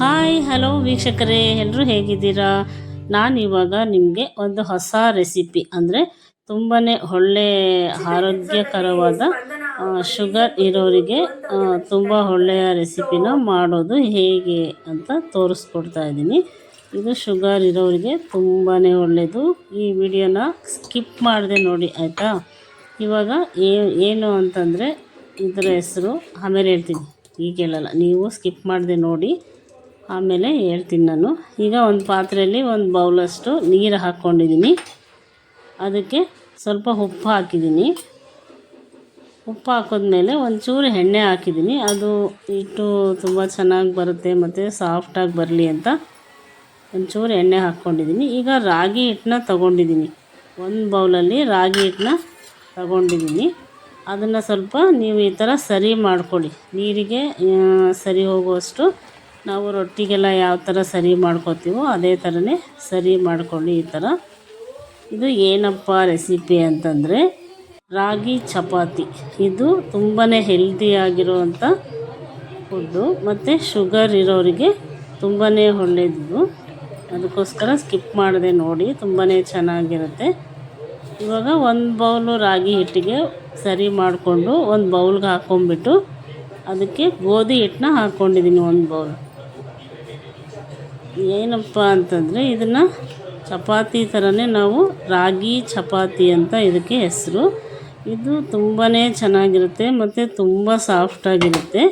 Hi, hello ವೀಕ್ಷಕರೇ ಎಲ್ಲರೂ ಹೇಗಿದ್ದೀರಾ? ನಾನು ಇವಾಗ ನಿಮಗೆ ಒಂದು ಹೊಸ ರೆಸಿಪಿ ಅಂದರೆ ತುಂಬಾ ಒಳ್ಳೆ ಆರೋಗ್ಯಕರವಾದ ಶುಗರ್ ಇರೋರಿಗೆ ತುಂಬ ಒಳ್ಳೆಯ ರೆಸಿಪಿನ ಮಾಡೋದು ಹೇಗೆ ಅಂತ ತೋರಿಸ್ಕೊಡ್ತಾ ಇದ್ದೀನಿ. ಇದು ಶುಗರ್ ಇರೋರಿಗೆ ತುಂಬಾ ಒಳ್ಳೆಯದು ಈ ವಿಡಿಯೋನ ಸ್ಕಿಪ್ ಮಾಡಿದೆ ನೋಡಿ, ಆಯಿತಾ? ಇವಾಗ ಏನು ಅಂತಂದರೆ ಇದರ ಹೆಸರು, ಆಮೇಲೆ ಹೇಳ್ತೀನಿ. ಈಗ ಹೇಳಲ್ಲ. ನೀವು ಸ್ಕಿಪ್ ಮಾಡಿದೆ ನೋಡಿ. ಆಮೇಲೆ ಹೇಳ್ತೀನಿ ನಾನು. ಈಗ ಒಂದು ಪಾತ್ರೆಯಲ್ಲಿ ಒಂದು ಬೌಲಷ್ಟು ನೀರು ಹಾಕ್ಕೊಂಡಿದ್ದೀನಿ ಅದಕ್ಕೆ ಸ್ವಲ್ಪ ಉಪ್ಪು ಹಾಕಿದ್ದೀನಿ ಉಪ್ಪು ಹಾಕಿದ್ಮೇಲೆ ಒಂಚೂರು ಎಣ್ಣೆ ಹಾಕಿದ್ದೀನಿ ಅದು ಹಿಟ್ಟು ತುಂಬ ಚೆನ್ನಾಗಿ ಬರುತ್ತೆ ಮತ್ತು ಸಾಫ್ಟಾಗಿ ಬರಲಿ ಅಂತ ಒಂಚೂರು ಎಣ್ಣೆ ಹಾಕ್ಕೊಂಡಿದ್ದೀನಿ ಈಗ ರಾಗಿ ಹಿಟ್ಟನ್ನ ತಗೊಂಡಿದ್ದೀನಿ ಒಂದು ಬೌಲಲ್ಲಿ ರಾಗಿ ಹಿಟ್ಟನ್ನ ತಗೊಂಡಿದ್ದೀನಿ ಅದನ್ನು ಸ್ವಲ್ಪ ನೀವು ಈ ಥರ ಸರಿ ಮಾಡ್ಕೊಳ್ಳಿ. ನೀರಿಗೆ ಸರಿ ಹೋಗುವಷ್ಟು ನಾವು ರೊಟ್ಟಿಗೆಲ್ಲ ಯಾವ ಥರ ಸರಿ ಮಾಡ್ಕೋತೀವೋ ಅದೇ ಥರನೇ ಸರಿ ಮಾಡ್ಕೊಂಡು ಈ ಥರ. ಇದು ಏನಪ್ಪ ರೆಸಿಪಿ ಅಂತಂದರೆ ರಾಗಿ ಚಪಾತಿ. ಇದು ತುಂಬಾ ಹೆಲ್ದಿಯಾಗಿರುವಂಥ ಫುಡ್ಡು. ಮತ್ತು ಶುಗರ್ ಇರೋರಿಗೆ ತುಂಬಾ ಒಳ್ಳೆಯದು ಅದಕ್ಕೋಸ್ಕರ ಸ್ಕಿಪ್ ಮಾಡಿದೆ ನೋಡಿ ತುಂಬಾ ಚೆನ್ನಾಗಿರುತ್ತೆ. ಇವಾಗ ಒಂದು ಬೌಲು ರಾಗಿ ಹಿಟ್ಟಿಗೆ ಸರಿ ಮಾಡಿಕೊಂಡು ಒಂದು ಬೌಲ್ಗೆ ಹಾಕ್ಕೊಂಬಿಟ್ಟು ಅದಕ್ಕೆ ಗೋಧಿ ಹಿಟ್ಟನ್ನ ಹಾಕ್ಕೊಂಡಿದ್ದೀನಿ ಒಂದು ಬೌಲ್. ಏನಪ್ಪ ಅಂತಂದರೆ ಇದನ್ನು ಚಪಾತಿ ಥರನೇ ನಾವು ರಾಗಿ ಚಪಾತಿ ಅಂತ ಇದಕ್ಕೆ ಹೆಸರು. ಇದು ತುಂಬಾ ಚೆನ್ನಾಗಿರುತ್ತೆ ಮತ್ತು ತುಂಬ ಸಾಫ್ಟಾಗಿರುತ್ತೆ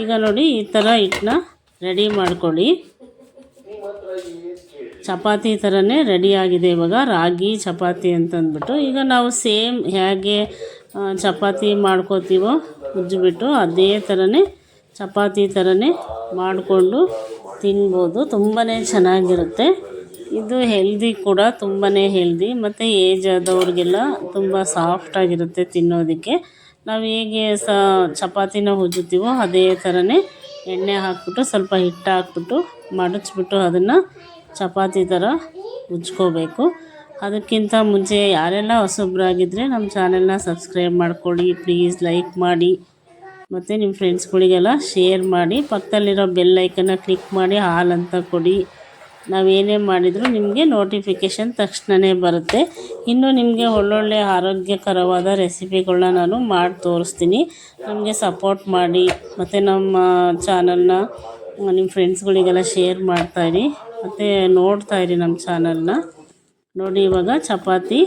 ಈಗ ನೋಡಿ ಈ ಥರ ಹಿಟ್ಟನ್ನ ರೆಡಿ ಮಾಡ್ಕೊಳ್ಳಿ. ಚಪಾತಿ ಥರನೇ ರೆಡಿಯಾಗಿದೆ ಇವಾಗ ರಾಗಿ ಚಪಾತಿ ಅಂತಂದ್ಬಿಟ್ಟು. ಈಗ ನಾವು ಸೇಮ್ ಹೇಗೆ ಚಪಾತಿ ಮಾಡ್ಕೋತೀವೋ ಉಜ್ಜಿಬಿಟ್ಟು ಅದೇ ಥರನೇ ಚಪಾತಿ ಥರನೇ ಮಾಡಿಕೊಂಡು ತಿನ್ಬೋದು ತುಂಬಾ ಚೆನ್ನಾಗಿರುತ್ತೆ. ಇದು ಹೆಲ್ದಿ ಕೂಡ ತುಂಬಾ ಹೆಲ್ದಿ ಮತ್ತು ಏಜ್ ಆದವ್ರಿಗೆಲ್ಲ ತುಂಬ ಸಾಫ್ಟಾಗಿರುತ್ತೆ ತಿನ್ನೋದಕ್ಕೆ. ನಾವು ಹೇಗೆ ಸ, ಚಪಾತಿನ ಉಜ್ಜುತ್ತೀವೋ ಅದೇ ಥರನೇ ಎಣ್ಣೆ ಹಾಕ್ಬಿಟ್ಟು, ಸ್ವಲ್ಪ ಹಿಟ್ಟು ಹಾಕ್ಬಿಟ್ಟು, ಮಡಚ್ಬಿಟ್ಟು ಅದನ್ನು ಚಪಾತಿ ಥರ ಉಜ್ಕೋಬೇಕು. ಅದಕ್ಕಿಂತ ಮುಂಚೆ ಯಾರೆಲ್ಲ ಹೊಸಬ್ರಾಗಿದ್ದರೆ ನಮ್ಮ ಚಾನೆಲ್ನ ಸಬ್ಸ್ಕ್ರೈಬ್ ಮಾಡ್ಕೊಳ್ಳಿ ಪ್ಲೀಸ್ ಲೈಕ್ ಮಾಡಿ. ಮತ್ತು ನಿಮ್ಮ ಫ್ರೆಂಡ್ಸ್ಗಳಿಗೆಲ್ಲ ಶೇರ್ ಮಾಡಿ, ಪಕ್ಕದಲ್ಲಿರೋ ಬೆಲ್ಲೈಕನ್ನ ಕ್ಲಿಕ್ ಮಾಡಿ, ಹಾಲ್ ಅಂತ ಕೊಡಿ. ನಾವೇನೇ ಮಾಡಿದರೂ ನಿಮಗೆ ನೋಟಿಫಿಕೇಷನ್ ತಕ್ಷಣವೇ ಬರುತ್ತೆ. ಇನ್ನು ನಿಮಗೆ ಒಳ್ಳೊಳ್ಳೆ ಆರೋಗ್ಯಕರವಾದ ರೆಸಿಪಿಗಳನ್ನ ನಾನು ಮಾಡಿ ತೋರಿಸ್ತೀನಿ. ನಮಗೆ ಸಪೋರ್ಟ್ ಮಾಡಿ. ಮತ್ತು ನಮ್ಮ ಚಾನಲ್ನ ನಿಮ್ಮ ಫ್ರೆಂಡ್ಸ್ಗಳಿಗೆಲ್ಲ ಶೇರ್ ಮಾಡ್ತಾಯಿರಿ ಮತ್ತು ನೋಡ್ತಾಯಿರಿ ನಮ್ಮ ಚಾನಲ್ನ ನೋಡಿ ಇವಾಗ ಚಪಾತಿ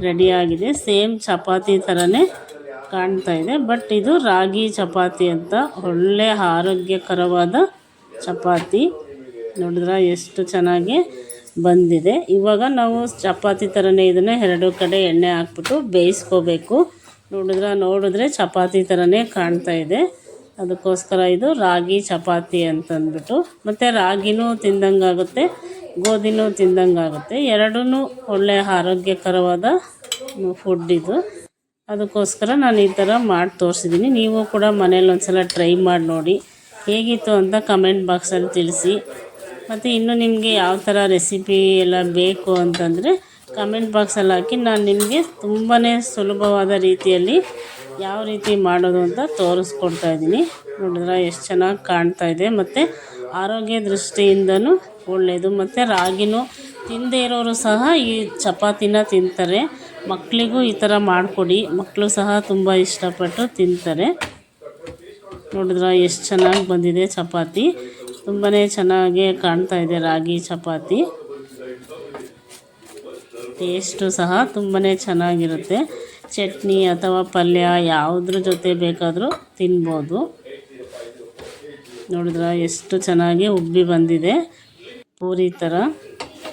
ರೆಡಿಯಾಗಿದೆ ಸೇಮ್ ಚಪಾತಿ ಥರನೇ ಕಾಣ್ತಾ ಇದೆ. ಬಟ್ ಇದು ರಾಗಿ ಚಪಾತಿ ಅಂತ ಒಳ್ಳೆ ಆರೋಗ್ಯಕರವಾದ ಚಪಾತಿ. ನೋಡಿದ್ರ ಎಷ್ಟು ಚೆನ್ನಾಗಿ ಬಂದಿದೆ. ಇವಾಗ ನಾವು ಚಪಾತಿ ಥರನೇ ಇದನ್ನು ಎರಡು ಕಡೆ ಎಣ್ಣೆ ಹಾಕ್ಬಿಟ್ಟು ಬೇಯಿಸ್ಕೋಬೇಕು. ನೋಡಿದ್ರೆ ನೋಡಿದ್ರೆ ಚಪಾತಿ ಥರನೇ ಕಾಣ್ತಾ ಇದೆ. ಅದಕ್ಕೋಸ್ಕರ ಇದು ರಾಗಿ ಚಪಾತಿ ಅಂತಂದ್ಬಿಟ್ಟು. ಮತ್ತು ರಾಗಿನೂ ತಿಂದಂಗಾಗುತ್ತೆ, ಗೋಧಿನೂ ತಿಂದಂಗಾಗುತ್ತೆ. ಎರಡೂ ಒಳ್ಳೆಯ ಆರೋಗ್ಯಕರವಾದ ಫುಡ್ ಇದು. ಅದಕ್ಕೋಸ್ಕರ ನಾನು ಈ ಥರ ಮಾಡಿ ತೋರಿಸಿದ್ದೀನಿ. ನೀವು ಕೂಡ ಮನೇಲಿ ಒಂದು ಸಲ ಟ್ರೈ ಮಾಡಿ ನೋಡಿ. ಹೇಗಿತ್ತು ಅಂತ ಕಮೆಂಟ್ ಬಾಕ್ಸಲ್ಲಿ ತಿಳಿಸಿ. ಮತ್ತು ಇನ್ನು ನಿಮಗೆ ಯಾವ ಥರ ರೆಸಿಪಿ ಎಲ್ಲ ಬೇಕು ಅಂತಂದರೆ ಕಮೆಂಟ್ ಬಾಕ್ಸಲ್ಲಿ ಹಾಕಿ ನಾನು ನಿಮಗೆ ತುಂಬಾ ಸುಲಭವಾದ ರೀತಿಯಲ್ಲಿ ಯಾವ ರೀತಿ ಮಾಡೋದು ಅಂತ ತೋರಿಸ್ಕೊಡ್ತಾ ಇದ್ದೀನಿ. ನೋಡಿದ್ರೆ ಎಷ್ಟು ಚೆನ್ನಾಗಿ ಕಾಣ್ತಾ ಇದೆ. ಮತ್ತು ಆರೋಗ್ಯ ದೃಷ್ಟಿಯಿಂದನೂ ಒಳ್ಳೆಯದು ಮತ್ತು ರಾಗಿನೂ ತಿಂದೇ ಇರೋರು ಸಹ ಈ ಚಪಾತಿನ ತಿಂತಾರೆ. ಮಕ್ಕಳಿಗೂ ಈ ಥರ ಮಾಡಿಕೊಡಿ. ಮಕ್ಕಳು ಸಹ ತುಂಬ ಇಷ್ಟಪಟ್ಟು ತಿಂತಾರೆ. ನೋಡಿದ್ರೆ, ಎಷ್ಟು ಚೆನ್ನಾಗಿ ಬಂದಿದೆ ಚಪಾತಿ. ತುಂಬಾ ಚೆನ್ನಾಗಿ ಕಾಣ್ತಾ ಇದೆ ರಾಗಿ ಚಪಾತಿ. ಟೇಸ್ಟು ಸಹ ತುಂಬಾ ಚೆನ್ನಾಗಿರುತ್ತೆ. ಚಟ್ನಿ ಅಥವಾ ಪಲ್ಯ ಯಾವುದ್ರ ಜೊತೆ ಬೇಕಾದರೂ ತಿನ್ಬೋದು. ನೋಡಿದ್ರೆ, ಎಷ್ಟು ಚೆನ್ನಾಗಿ ಉಬ್ಬಿ ಬಂದಿದೆ. ಪೂರಿ ಥರ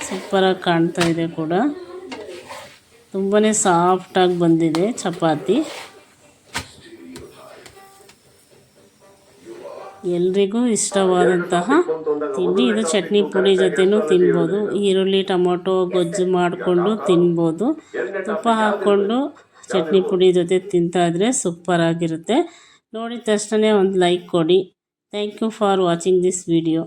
ಸೂಪರಾಗಿ ಕಾಣ್ತಾ ಇದೆ ಕೂಡ. ತುಂಬಾ ಸಾಫ್ಟಾಗಿ ಬಂದಿದೆ ಚಪಾತಿ. ಎಲ್ರಿಗೂ ಇಷ್ಟವಾದಂತಹ ತಿಂಡಿ, ಇದು ಚಟ್ನಿ ಪುಡಿ ಜೊತೆನೂ ತಿನ್ಬೋದು. ಈರುಳ್ಳಿ, ಟೊಮೊಟೊ, ಗೊಜ್ಜು ಮಾಡಿಕೊಂಡು ತಿನ್ಬೋದು. ತುಪ್ಪ ಹಾಕ್ಕೊಂಡು ಚಟ್ನಿ ಪುಡಿ ಜೊತೆ ತಿಂತಾಯಿದ್ರೆ ಸೂಪರಾಗಿರುತ್ತೆ ನೋಡಿದ ತಕ್ಷಣ ಒಂದು ಲೈಕ್ ಕೊಡಿ. Thank you for watching this video